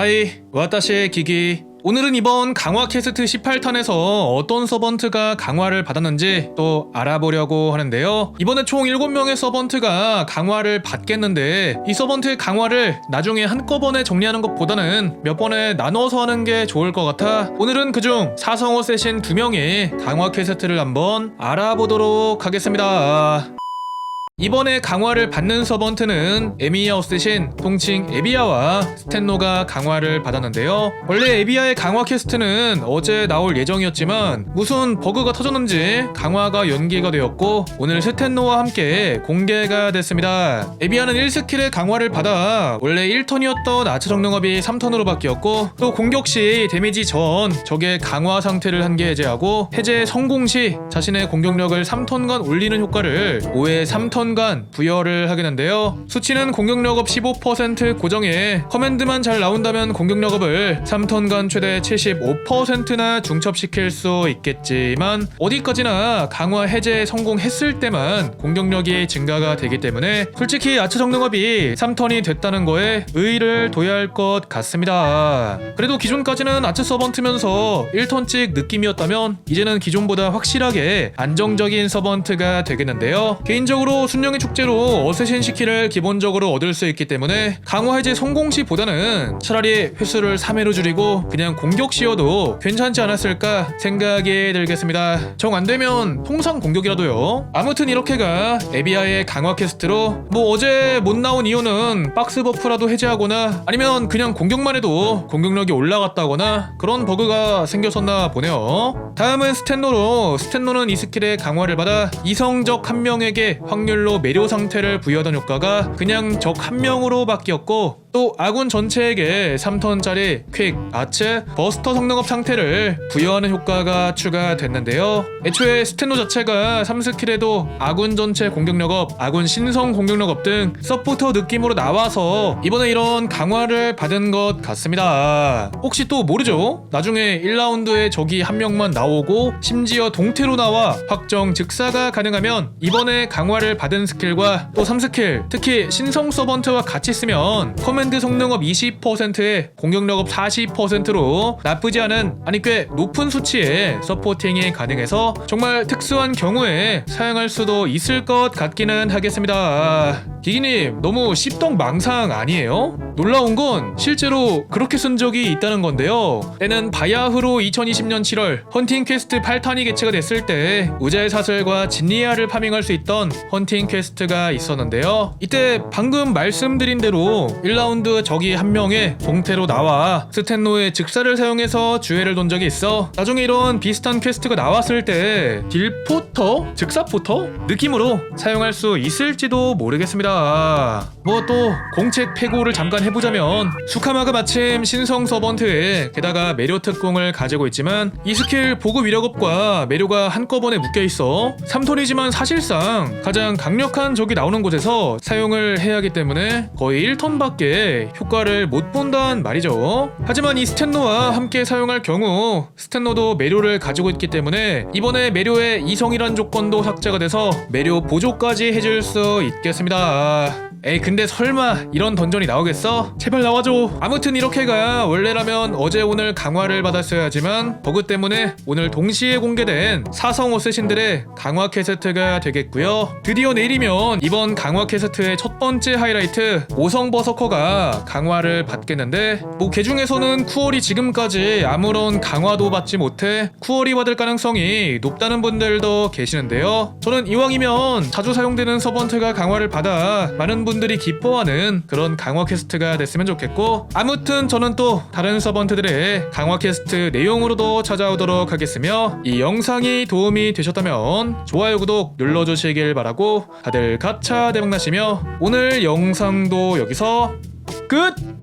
하이, 와타시 기기. 오늘은 이번 강화 캐스트 18탄에서 어떤 서번트가 강화를 받았는지 또 알아보려고 하는데요. 이번에 총 7명의 서번트가 강화를 받겠는데 이 서번트의 강화를 나중에 한꺼번에 정리하는 것보다는 몇 번에 나눠서 하는 게 좋을 것 같아 오늘은 그중 사성어 세신 2명의 강화 캐스트를 한번 알아보도록 하겠습니다. 이번에 강화를 받는 서번트는 에미아우스 대신 통칭 에비아와 스탠노가 강화를 받았는데요. 원래 에비아의 강화 캐스트는 어제 나올 예정이었지만 무슨 버그가 터졌는지 강화가 연기가 되었고 오늘 스탠노와 함께 공개가 됐습니다. 에비아는 1스킬의 강화를 받아 원래 1턴이었던 아처 정능업이 3턴으로 바뀌었고 또 공격 시 데미지 전 적의 강화 상태를 한 개 해제하고 해제 성공 시 자신의 공격력을 3턴간 올리는 효과를 5회 3턴 간 부여를 하게 되는데요. 수치는 공격력업 15% 고정해 커맨드만 잘 나온다면 공격력업을 3턴간 최대 75%나 중첩시킬 수 있겠지만 어디까지나 강화 해제 성공했을 때만 공격력이 증가가 되기 때문에 솔직히 아처 정능업이 3턴이 됐다는 거에 의의를 둬야 할 것 같습니다. 그래도 기존까지는 아처 서번트면서 1턴찍 느낌이었다면 이제는 기존보다 확실하게 안정적인 서번트가 되겠는데요. 개인적으로 순 영의 축제로 어쌔신 시키를 기본적으로 얻을 수 있기 때문에 강화 해제 성공 시보다는 차라리 횟수를 3회로 줄이고 그냥 공격 시여도 괜찮지 않았을까 생각이 들겠습니다. 정 안 되면 통상 공격이라도요. 아무튼 이렇게가 에비아의 강화 캐스트로 뭐 어제 못 나온 이유는 박스 버프라도 해제하거나 아니면 그냥 공격만 해도 공격력이 올라갔다거나 그런 버그가 생겼었나 보네요. 다음은 스탠노로 스탠노는 이 스킬의 강화를 받아 이성적 한 명에게 확률로 매료 상태를 부여하던 효과가 그냥 적 한 명으로 바뀌었고 또 아군 전체에게 3턴짜리 퀵, 아츠, 버스터 성능업 상태를 부여하는 효과가 추가됐는데요. 애초에 스탠노 자체가 3스킬에도 아군 전체 공격력업, 아군 신성 공격력업 등 서포터 느낌으로 나와서 이번에 이런 강화를 받은 것 같습니다. 혹시 또 모르죠? 나중에 1라운드에 적이 한 명만 나오고 심지어 동태로 나와 확정 즉사가 가능하면 이번에 강화를 받은 스킬과 또 3스킬, 특히 신성 서번트와 같이 쓰면 커맨 드 성능업 20%에 공격력업 40%로 나쁘지 않은 아니 꽤 높은 수치의 서포팅이 가능해서 정말 특수한 경우에 사용할 수도 있을 것 같기는 하겠습니다. 기기님 너무 씹덕 망상 아니에요? 놀라운 건 실제로 그렇게 쓴 적이 있다는 건데요. 때는 바야흐로 2020년 7월 헌팅 퀘스트 8탄이 개최가 됐을 때 우자의 사슬과 진리아를 파밍할 수 있던 헌팅 퀘스트가 있었는데요. 이때 방금 말씀드린 대로 1라운드 적이 한 명의 동태로 나와 스탠노의 즉사를 사용해서 주회를 돈 적이 있어 나중에 이런 비슷한 퀘스트가 나왔을 때 딜포터? 즉사포터? 느낌으로 사용할 수 있을지도 모르겠습니다. 뭐 또 공책 패고를 잠깐 해보자면 수카마가 마침 신성 서번트에 게다가 매료 특공을 가지고 있지만 이 스킬 보급 위력업과 매료가 한꺼번에 묶여있어 3턴이지만 사실상 가장 강력한 적이 나오는 곳에서 사용을 해야 하기 때문에 거의 1턴밖에 효과를 못 본단 말이죠. 하지만 이 스탠노와 함께 사용할 경우 스탠노도 매료를 가지고 있기 때문에 이번에 매료의 이성이란 조건도 삭제가 돼서 매료 보조까지 해줄 수 있겠습니다 에이 근데 설마 이런 던전이 나오겠어? 제발 나와줘. 아무튼 이렇게가 원래라면 어제 오늘 강화를 받았어야 하지만 버그 때문에 오늘 동시에 공개된 사성 어쌔신들의 강화 캐스트가 되겠고요. 드디어 내일이면 이번 강화 캐스트의 첫 번째 하이라이트 오성 버서커가 강화를 받겠는데 뭐 개중에서는 쿠얼이 지금까지 아무런 강화도 받지 못해 쿠얼이 받을 가능성이 높다는 분들도 계시는데요. 저는 이왕이면 자주 사용되는 서번트가 강화를 받아 많은 분들이 기뻐하는 그런 강화 퀘스트가 됐으면 좋겠고 아무튼 저는 또 다른 서번트들의 강화 퀘스트 내용으로도 찾아오도록 하겠으며 이 영상이 도움이 되셨다면 좋아요 구독 눌러주시길 바라고 다들 가차 대박 나시며 오늘 영상도 여기서 끝!